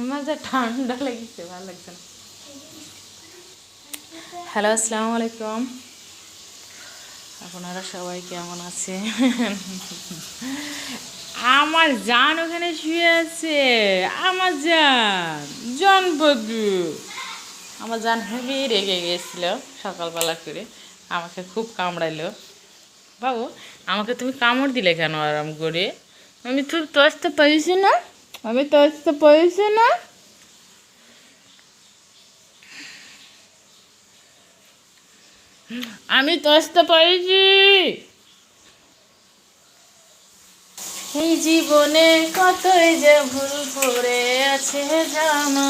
আমার যা ঠান্ডা লেগেছে, ভালো লাগছে না। হ্যালো, আসসালামু আলাইকুম। আপনারা সবাই কেমন আছে আমার জান ওখানে শুয়ে আছে। আমার জান জনপদু আমার জান হেবি রেগে গেছিল সকালবেলা করে। আমাকে খুব কামড়াইলো। বাবু, আমাকে তুমি কামড় দিলে কেন আরাম করে? আমি তো তসতে পারিছি না। আমি তসতে পারিছি না। আমি তসতে পাইছি। এই জীবনে কতই যে ভুল করে আছে জানা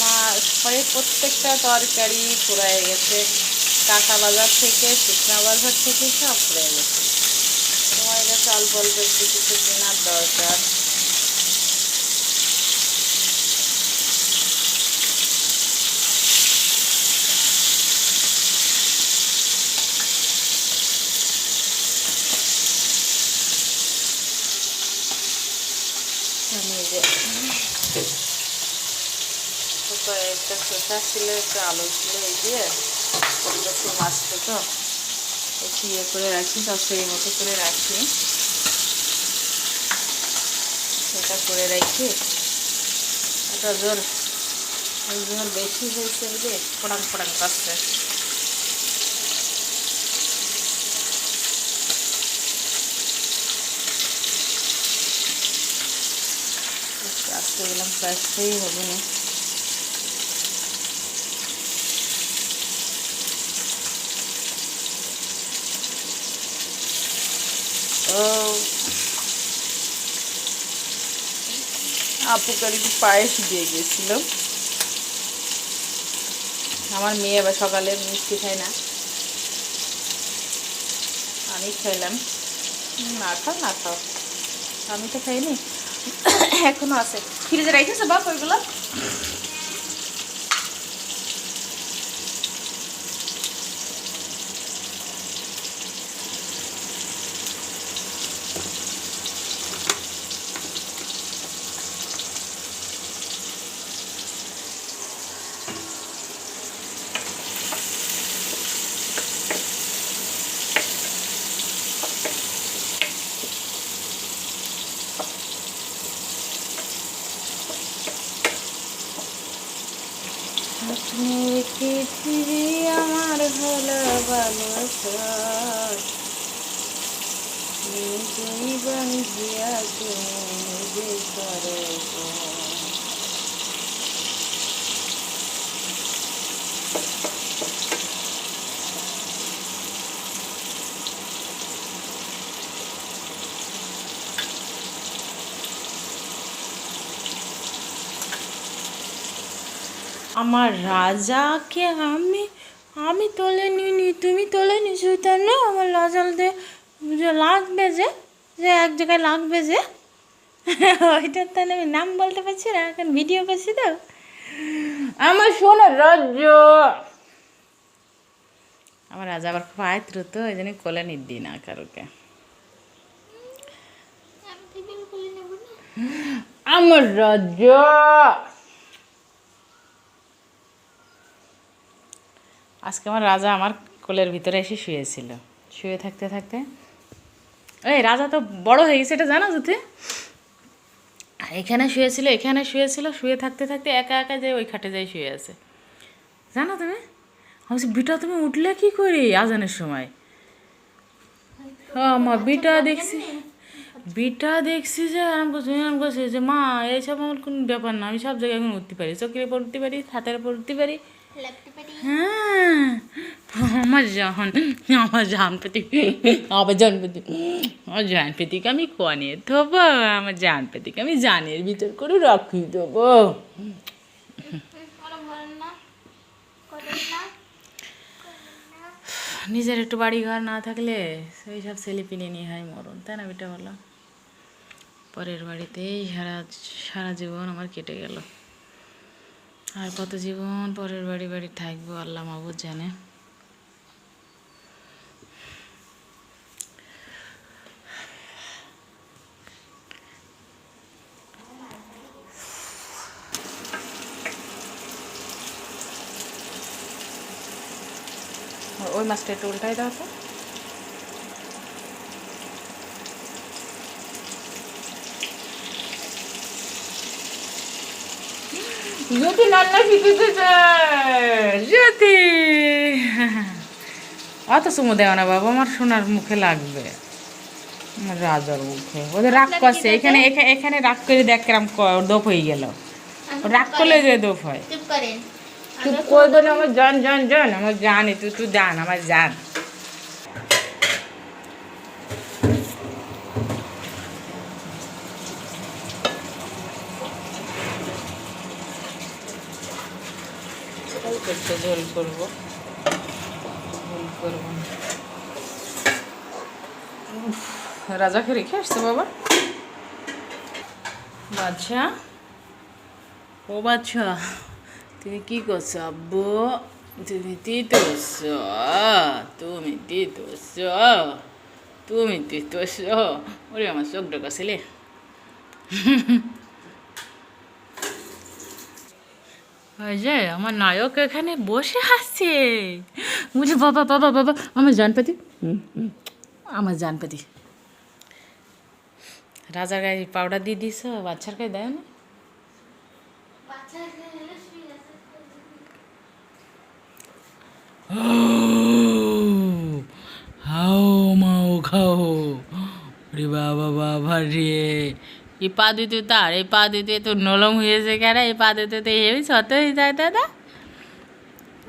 মা ঘরে প্রত্যেকটা তরকারি পুরাই গেছে। কাঁচা বাজার থেকে, শুকনা বাজার থেকে সব পুরাই গেছে। তোমার কাছে অল্প অল্প একটু কিছু কেনার দরকার আমি এই যে কয়েকটা শসা ছিল, একটু আলু ছিল, এই দিয়ে মাছটা তো। একটু ইয়ে করে রাখি সব সেই মতো করে রাখি। এটা করে রাখি। এটা জোর জোর বেশি হয়েছে যে ফোড়াং ফোড়াং করছে। আজকে গেলাম প্রাইসটাই হবে না। ও। আপু কালকে পায়েস দিয়ে গেছিল। আমার মেয়ে আবার সকালে মিষ্টি খায় না। আমি খাইলাম। না খাও না খাও। আমি তো খাইনি। এখনও আছে। ফ্রিজে রাখেছে বাপ ওইগুলো আপনি পৃথিবী আমার ভালোবাসা। তুমি করে আমার রাজাকে আমি আমি তোলে নিনি তুমি তোলে নিছো তার না আমার রাজালতে যে লাগবে যে যে এক জায়গায় লাগবে যে ওইটার তাহলে আমি নাম বলতে পারছি না এখন ভিডিও করছি তো। আমার সোনার রাজ্য। আমার রাজা আবার খুব আয়ত্র তো ওই জন্য কোলে নিদি না কারোকে। আমার রাজ্য। আজকে আমার রাজা আমার কোলের ভিতরে এসে শুয়েছিল। শুয়ে থাকতে থাকতে এই রাজা তো বড় হয়ে গেছে, এটা জানো যদি এখানে শুয়েছিল এখানে শুয়েছিল, শুয়ে থাকতে থাকতে একা একা যে ওই খাটে যাই শুয়ে আছে। জানো তুমি? আমি বিটা, তুমি উঠলে কি করি আজানের সময়? মা, বিটা দেখছি বিটা দেখছি যে আমি বলছি আমি বলছি যে মা এইসব আমার কোনো ব্যাপার না, আমি সব জায়গায় এখন উঠতে পারি চোখের উপর উঠতে পারি হাতের উপর উঠতে পারি। হ্যাঁ আমার জান আমার জান পেতি আমার জান আমার জান আমি কনে দেবো আমার জান আমি জানের ভিতর করে রাখি দেবো নিজের একটু বাড়ি ঘর না থাকলে সেই সব ছেলে পিনে নিয়ে হয় মরণ তাই না বেটা বলো পরের বাড়িতেই সারা সারা জীবন আমার কেটে গেল আর কত জীবন পরের বাড়ি বাড়ি থাকব, আল্লাহ মাবুদ জানে। ওই মাছটা একটু উল্টাই দাও তো। জ্যোতি রান্না শিখেছে জ্যোতি অত সুমো দেওয়া না বাবা আমার সোনার মুখে লাগবে। রাজার মুখে। ওদের রাগ করছে এখানে এখা- এখানে রাগ করে দেখ কেরাম ক- দোপ হয়ে গেল। রাগ করলে যে দোপ হয়। চুপ করেন। তুই করব না আমার জান জান জান আমার জানি তুই তুই জান আমার জান অল্প একটু ঝোল করব। ঝোল করব। রাজাকে রেখে আসতো বাবা। বাচ্চা ও বাচ্চা তুমি কি করছ আব্বু? তুমি তিতোস তুমি তিতোস তুমি তিতোস ওরে, আমার চোখ ঢোকাছিলে ওই যে আমার নায়ক এখানে বসে আছে বুঝে বাবা বাবা বাবা আমার জানপাতি। আমার জানপাতি। রাজার গায়ে পাউডার দিয়ে দিস বাচ্চার গায়ে দেয় না? হাও মাও খাও। রে বাবা বাবা রে। এই পা দিতে তার এই পা দিতে তো নলম হয়েছে কেন? এই পা দিতে তো হেবি শত হয়ে যায়, দাদা।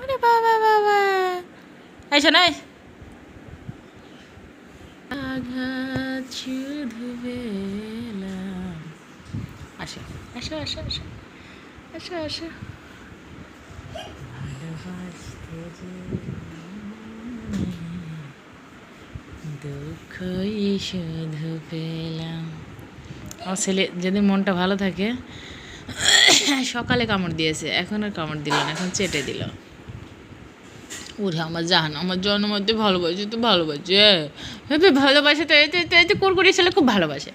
আরে বাবা বাবা এই শোনাই আঘাত শুধু পেলাম। আসো আসো আসো আসো। আসো আসো। দুঃখই শুধু পেলাম। আমার ছেলে যেদিন মনটা ভালো থাকে, সকালে কামড় দিয়েছে, এখন আর কামড় দিল না, এখন চেটে দিল। ওরে আমার জান আমার জন্ম মধ্যে ভালোবাসে তো ভালোবাসে। হেবে ভালোবাসে তো এতে এতে এতে কুরকুরি ছেলে খুব ভালোবাসে।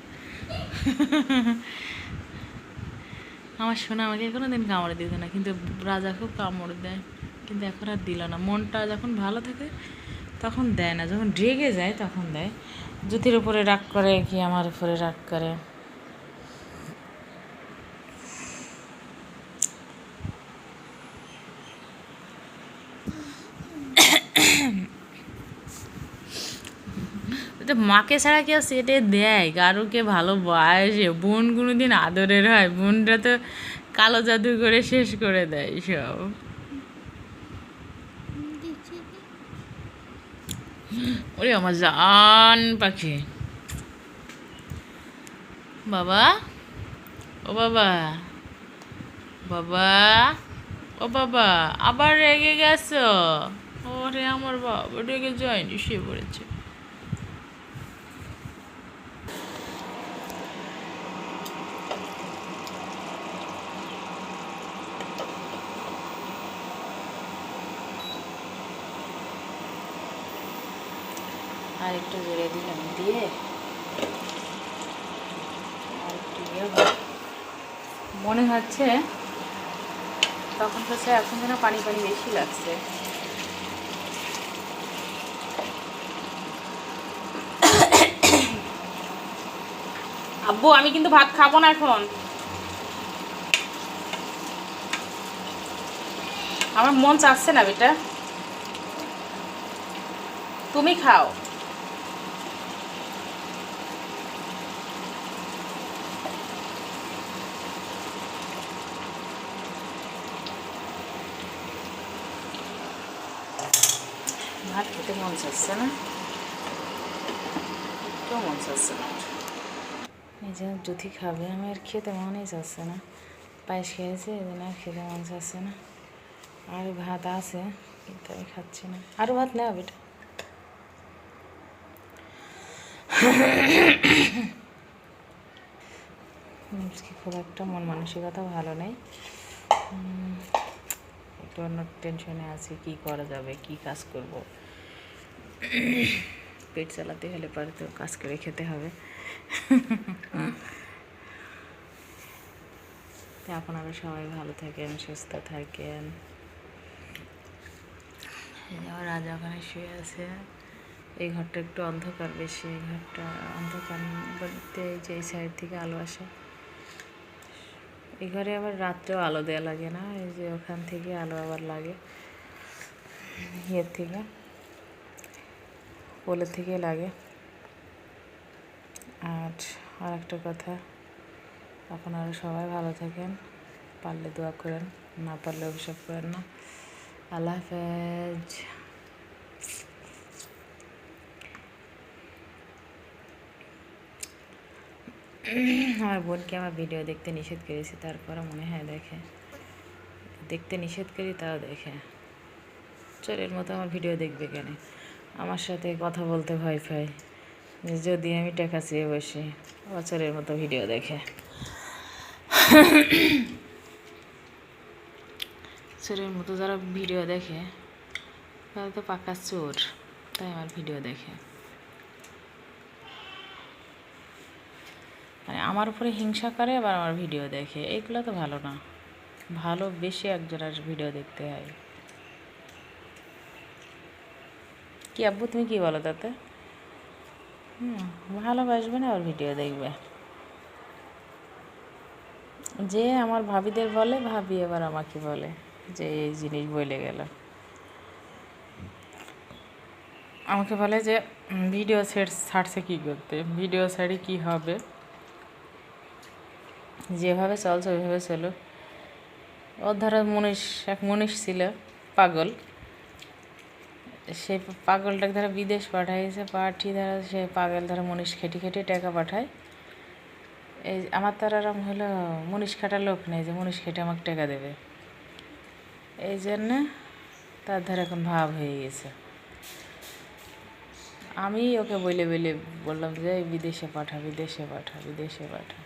আমার সোনা আমাকে কোনো দিন কামড়ে দিত না, কিন্তু রাজা খুব কামড় দেয়, কিন্তু এখন আর দিল না। মনটা যখন ভালো থাকে, তখন দেয় না, যখন রেগে যায়, তখন দেয়। জ্যোতির উপরে রাগ করে কি, আমার উপরে রাগ করে তো মাকে ছাড়া কেউ সেটে দেয়? কারোকে ভালো বয়সে বোন কোনো দিন আদরের হয়? বোনটা তো কালো জাদু করে শেষ করে দেয় সব। ওরে আমার জান পাখি। বাবা? ও বাবা? বাবা? ও বাবা, আবার রেগে গেছো? ওরে আমার বাবা, রেগে যায়নি, শুয়ে পড়েছে। আর একটু জেরে দিলাম, দিয়ে ইয়ে মনে হচ্ছে তখন হচ্ছে এখন যেন পানি পানি বেশি লাগছে। আব্বু, আমি কিন্তু ভাত খাব না এখন। আমার মন চাচ্ছে না, বেটা। তুমি খাও। ভাত খেতে মন চাচ্ছে না একটু মন চাচ্ছে না এই যে যদি খাবে আমি আর খেতে মনেই চাচ্ছে না পায়েস খেয়েছে এই জন্য আর খেতে মন চাচ্ছে না আর ভাত আছে কিন্তু আমি খাচ্ছি না আরও ভাত নেওয়া বেটা আজকে খুব একটা মন মানসিকতা ভালো নেই একটু অন্য টেনশনে আছি কি করা যাবে কি কাজ করব পেট চালাতে হলে পরে তো কাজ করে খেতে হবে আপনারা সবাই ভালো থাকেন, সুস্থ থাকেন। রাজা ওখানে শুয়ে আছে। এই ঘরটা একটু অন্ধকার বেশি, এই ঘরটা অন্ধকার বলতে যে এই সাইড থেকে আলো আসে। এই ঘরে আবার রাত্রেও আলো দেওয়া লাগে না, এই যে ওখান থেকে আলো আবার লাগে। ইয়ের থেকে। পোলের থেকে লাগে। আর আর একটা কথা, আপনারা সবাই ভালো থাকেন, পারলে দোয়া করেন, না পারলে অভিশাপ করেন না। আল্লাহ হাফেজ। আমার বোনকে আমার ভিডিও দেখতে নিষেধ করেছি তারপরে মনে হয় দেখে। দেখতে নিষেধ করি, তাও দেখে। চোরের মতো আমার ভিডিও দেখবে কেন? আমার সাথে কথা বলতে ভয় যে যদি আমি টাকা চেয়ে বসি বছরের মতো ভিডিও দেখে। চোরের মতো যারা ভিডিও দেখে, তারা তো পাকা চোর, তাই আমার ভিডিও দেখে। মানে আমার উপরে হিংসা করে, আবার আমার ভিডিও দেখে। এইগুলো তো ভালো না। ভালো বেশি একজনের ভিডিও দেখতে হয়। কি আব্বু, তুমি কি বলো তাতে? হুম, ভালোবাসবে না আবার ভিডিও দেখবে। যে আমার ভাবিদের বলে, ভাবি এবার আমাকে বলে যে এই জিনিস বলে গেল। আমাকে বলে যে ভিডিও সেট ছাড়ছে কী করতে? ভিডিও ছাড়ি কী হবে? যেভাবে চলছে, ওইভাবে চলো ওর ধরো মনীষ এক মনীষ ছিল, পাগল। সেই পাগলটাকে ধরো বিদেশ পাঠাইছে, পাঠিয়ে ধরো সে পাগল ধরো মনীষ খেটে খেটে টাকা পাঠায়। এই আমার তার আরাম হলো মনীষ খাটার লোক নেই যে মনীষ খেটে আমাকে টাকা দেবে। এই জন্যে তার ধর এখন ভাব হয়ে গেছে। আমি ওকে বলে বলে বললাম যে বিদেশে পাঠা বিদেশে পাঠা বিদেশে পাঠা।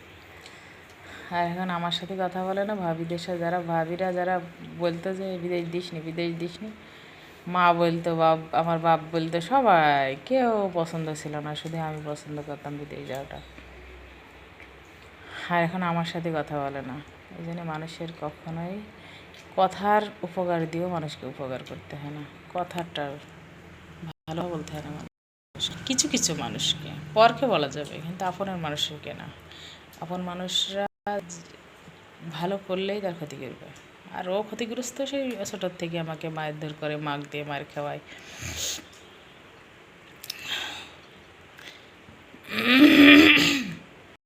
আর এখন আমার সাথে কথা বলে না, ভাবিদের সাথে যারা, ভাবিরা যারা বলতো যে, বিদেশ দিসনি বিদেশ দিসনি। মা বলতো, বাপ, আমার বাপ বলতো, সবাই, কেউ পছন্দ ছিল না, শুধু আমি পছন্দ করতাম বিদেশ যাওয়াটা। আর এখন আমার সাথে কথা বলে না। এই জন্য মানুষের কখনোই কথার উপকার দিয়েও মানুষকে উপকার করতে হয় না। কথাটা ভালো বলতে হয় না মানুষ কিছু কিছু মানুষকে, পরকে বলা যাবে, কিন্তু আপনের মানুষকে না। আপন মানুষরা ভালো করলেই তার ক্ষতি করবে। আর ও ক্ষতিগ্রস্ত সেই ছোটোর থেকে আমাকে মারধর করে মাগ দিয়ে মার খাওয়ায়।